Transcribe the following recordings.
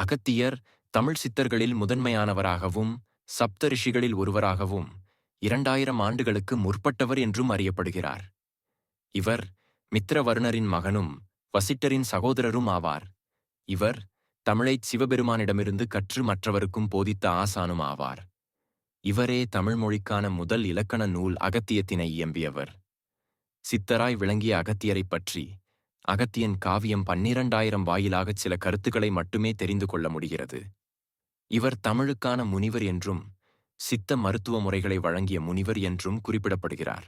அகத்தியர் தமிழ் சித்தர்களில் முதன்மையானவராகவும் சப்த ரிஷிகளில் ஒருவராகவும் இரண்டாயிரம் ஆண்டுகளுக்கு முற்பட்டவர் என்றும் அறியப்படுகிறார். இவர் மித்திரவருணரின் மகனும் வசிட்டரின் சகோதரரும் ஆவார். இவர் தமிழைச் சிவபெருமானிடமிருந்து கற்று மற்றவருக்கும் போதித்த ஆசானும் ஆவார். இவரே தமிழ் மொழிக்கான முதல் இலக்கண நூல் அகத்தியத்தினை இயம்பியவர். சித்தராய் விளங்கிய அகத்தியரைப் பற்றி அகத்தியன் காவியம் பன்னிரண்டாயிரம் வாயிலாகச் சில கருத்துக்களை மட்டுமே தெரிந்து கொள்ள முடிகிறது. இவர் தமிழுக்கான முனிவர் என்றும் சித்த மருத்துவ முறைகளை வழங்கிய முனிவர் என்றும் குறிப்பிடப்படுகிறார்.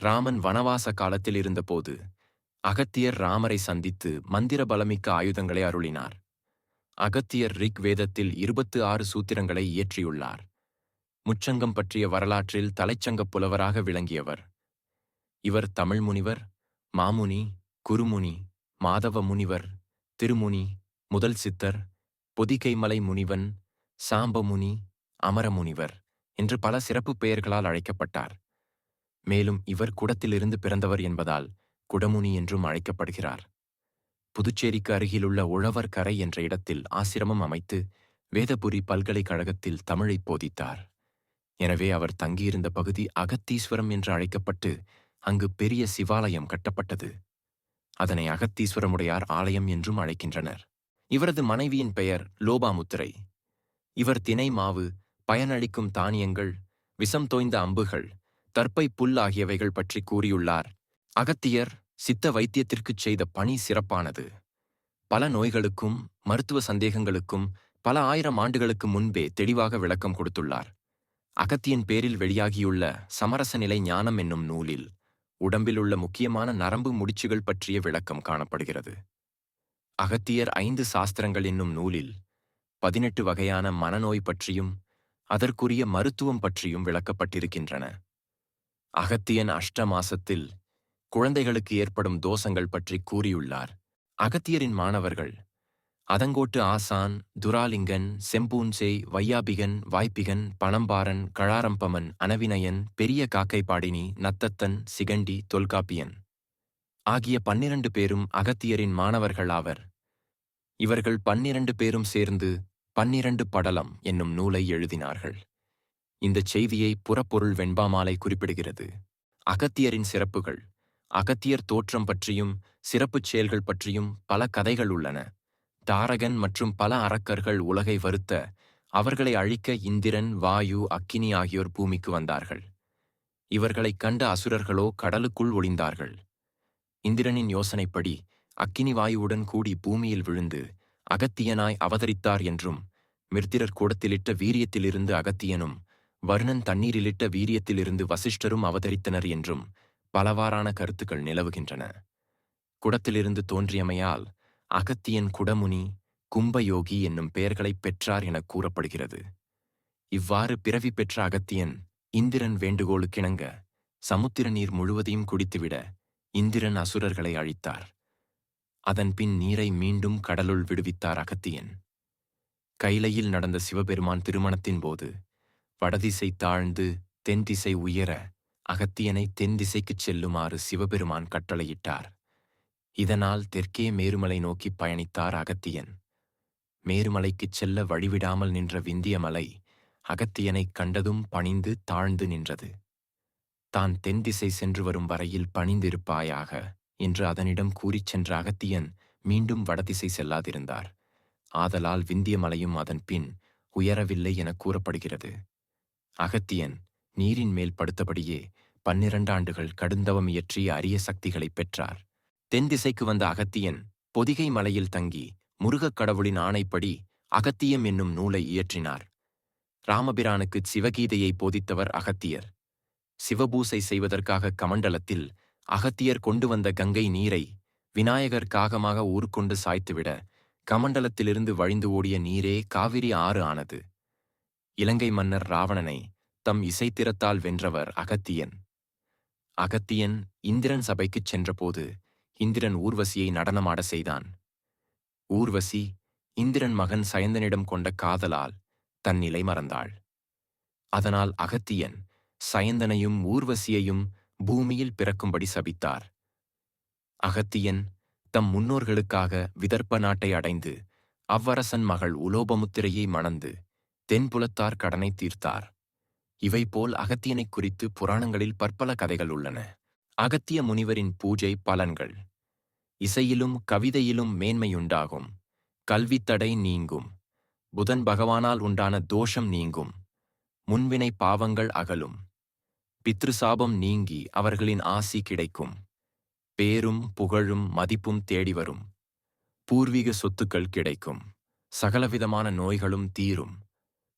ராமன் வனவாச காலத்தில் இருந்தபோது அகத்தியர் ராமரை சந்தித்து மந்திர பலமிக்க ஆயுதங்களை அருளினார். அகத்தியர் ரிக் வேதத்தில் இருபத்து ஆறு சூத்திரங்களை இயற்றியுள்ளார். முச்சங்கம் பற்றிய வரலாற்றில் தலைச்சங்கப் புலவராக விளங்கியவர். இவர் தமிழ் முனிவர் மாமுனி குருமுனி மாதவ முனிவர் திருமுனி முதல் சித்தர் பொதிகைமலை முனிவன் சாம்பமுனி அமரமுனிவர் என்று பல சிறப்பு பெயர்களால் அழைக்கப்பட்டார். மேலும் இவர் குடத்திலிருந்து பிறந்தவர் என்பதால் குடமுனி என்றும் அழைக்கப்படுகிறார். புதுச்சேரிக்கு அருகிலுள்ள உழவர் கரை என்ற இடத்தில் ஆசிரமம் அமைத்து வேதபுரி பல்கலைக்கழகத்தில் தமிழை போதித்தார். எனவே அவர் தங்கியிருந்த பகுதி அகத்தீஸ்வரம் என்று அழைக்கப்பட்டு அங்கு பெரிய சிவாலயம் கட்டப்பட்டது. அதனை அகத்தீஸ்வரமுடையார் ஆலயம் என்றும் அழைக்கின்றனர். இவரது மனைவியின் பெயர் லோபாமுத்திரை. இவர் தினை மாவு பயனளிக்கும் தானியங்கள் விஷம் தோய்ந்த அம்புகள் தற்பை புல் ஆகியவைகள் பற்றி கூறியுள்ளார். அகத்தியர் சித்த வைத்தியத்திற்குச் செய்த பணி சிறப்பானது. பல நோய்களுக்கும் மருத்துவ சந்தேகங்களுக்கும் பல ஆயிரம் ஆண்டுகளுக்கு முன்பே தெளிவாக விளக்கம் கொடுத்துள்ளார். அகத்தியன் பேரில் வெளியாகியுள்ள சமரச நிலை ஞானம் என்னும் நூலில் உடம்பில் உள்ள முக்கியமான நரம்பு முடிச்சுகள் பற்றிய விளக்கம் காணப்படுகிறது. அகத்தியர் ஐந்து சாஸ்திரங்கள் என்னும் நூலில் பதினெட்டு வகையான மனநோய் பற்றியும் அதற்குரிய மருத்துவம் பற்றியும் விளக்கப்பட்டிருக்கின்றன. அகத்தியன் அஷ்ட மாசத்தில் குழந்தைகளுக்கு ஏற்படும் தோஷங்கள் பற்றி கூறியுள்ளார். அகத்தியரின் மாணவர்கள் அதங்கோட்டு ஆசான் துராலிங்கன் செம்பூஞ்செய் வையாபிகன் வாய்ப்பிகன் பணம்பாரன் கழாரம்பமன் அனவினயன் பெரிய காக்கைப்பாடினி நத்தத்தன் சிகண்டி தொல்காப்பியன். ஆகிய பன்னிரண்டு பேரும் அகத்தியரின் மாணவர்களாவர் இவர்கள் பன்னிரண்டு பேரும் சேர்ந்து பன்னிரண்டு படலம் என்னும் நூலை எழுதினார்கள். இந்தச் செய்தியை புறப்பொருள் வெண்பாமாலை குறிப்பிடுகிறது. அகத்தியரின் சிறப்புகள். அகத்தியர் தோற்றம் பற்றியும் சிறப்புச் செயல்கள் பற்றியும் பல கதைகள் உள்ளன. தாரகன் மற்றும் பல அரக்கர்கள் உலகை வருத்த அவர்களை அழிக்க இந்திரன் வாயு அக்கினி ஆகியோர் பூமிக்கு வந்தார்கள். இவர்களைக் கண்ட அசுரர்களோ கடலுக்குள் ஒளிந்தார்கள். இந்திரனின் யோசனைப்படி அக்கினி வாயுவுடன் கூடி பூமியில் விழுந்து அகத்தியனாய் அவதரித்தார் என்றும் மிர்திரர் கூடத்திலிட்ட வீரியத்திலிருந்து அகத்தியனும் வருணன் தண்ணீரிலிட்ட வீரியத்திலிருந்து வசிஷ்டரும் அவதரித்தனர் என்றும் பலவாறான கருத்துக்கள் நிலவுகின்றன. குடத்திலிருந்து தோன்றியமையால் அகத்தியன் குடமுனி கும்பயோகி என்னும் பெயர்களைப் பெற்றார் எனக் கூறப்படுகிறது. இவ்வாறு பிறவி பெற்ற அகத்தியன் இந்திரன் வேண்டுகோளுக்கிணங்க சமுத்திர நீர் முழுவதையும் குடித்துவிட இந்திரன் அசுரர்களை அழித்தார். அதன்பின் நீரை மீண்டும் கடலுள் விடுவித்தார் அகத்தியன். கைலையில் நடந்த சிவபெருமான் திருமணத்தின் போது வடதிசை தாழ்ந்து தென் திசை உயர அகத்தியனை தென் திசைக்குச் செல்லுமாறு சிவபெருமான் கட்டளையிட்டார். இதனால் தெற்கே மேருமலை நோக்கி பயணித்தார் அகத்தியன். மேருமலைக்குச் செல்ல வழிவிடாமல் நின்ற விந்திய மலை அகத்தியனைக் கண்டதும் பணிந்து தாழ்ந்து நின்றது. தான் தென் திசை சென்று வரும் வரையில் பணிந்திருப்பாயாக என்று அதனிடம் கூறிச் சென்ற அகத்தியன் மீண்டும் வடதிசை செல்லாதிருந்தார். ஆதலால் விந்திய மலையும் அதன் பின் உயரவில்லை என கூறப்படுகிறது. அகத்தியன் நீரின் மேல் படுத்தபடியே பன்னிரண்டாண்டுகள் கடுந்தவம் இயற்றி அரிய சக்திகளைப் பெற்றார். தென் திசைக்கு வந்த அகத்தியன் பொதிகை மலையில் தங்கி முருகக் கடவுளின் ஆணைப்படி அகத்தியம் என்னும் நூலை இயற்றினார். ராமபிரானுக்கு சிவகீதையை போதித்தவர் அகத்தியர். சிவபூசை செய்வதற்காக கமண்டலத்தில் அகத்தியர் கொண்டு வந்த கங்கை நீரை விநாயகர் காகமாக ஊர்கொண்டு சாய்த்துவிட கமண்டலத்திலிருந்து வழிந்து ஓடிய நீரே காவிரி ஆறு ஆனது. இலங்கை மன்னர் ராவணனை தம் இசைத்திறத்தால் வென்றவர் அகத்தியன். அகத்தியன் இந்திரன் சபைக்குச் சென்றபோது இந்திரன் ஊர்வசியை நடனமாட செய்தான். ஊர்வசி இந்திரன் மகன் சயந்தனிடம் கொண்ட காதலால் தன் நிலை மறந்தாள். அதனால் அகத்தியன் சயந்தனையும் ஊர்வசியையும் பூமியில் பிறக்கும்படி சபித்தார். அகத்தியன் தம் முன்னோர்களுக்காக விதர்ப்ப நாட்டை அடைந்து அவ்வரசன் மகள் உலோபமுத்திரையை மணந்து தென்புலத்தார் கடனை தீர்த்தார். இவை போல் அகத்தியனைக் குறித்து புராணங்களில் பற்பல கதைகள் உள்ளன. அகத்திய முனிவரின் பூஜை பலன்கள். இசையிலும் கவிதையிலும் மேன்மையுண்டாகும். கல்வித்தடை நீங்கும். புதன் பகவானால் உண்டான தோஷம் நீங்கும். முன்வினை பாவங்கள் அகலும். பித்ருசாபம் நீங்கி அவர்களின் ஆசி கிடைக்கும். பேரும் புகழும் மதிப்பும் தேடி வரும். பூர்வீக சொத்துக்கள் கிடைக்கும். சகலவிதமான நோய்களும் தீரும்.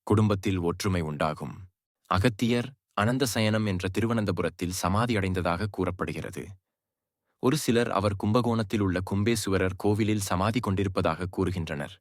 குடும்பத்தில் ஒற்றுமை உண்டாகும். அகத்தியர் அனந்தசயனம் என்ற திருவனந்தபுரத்தில் சமாதி அடைந்ததாக கூறப்படுகிறது. ஒரு சிலர் அவர் கும்பகோணத்தில் உள்ள கும்பேசுவரர் கோவிலில் சமாதி கொண்டிருப்பதாக கூறுகின்றனர்.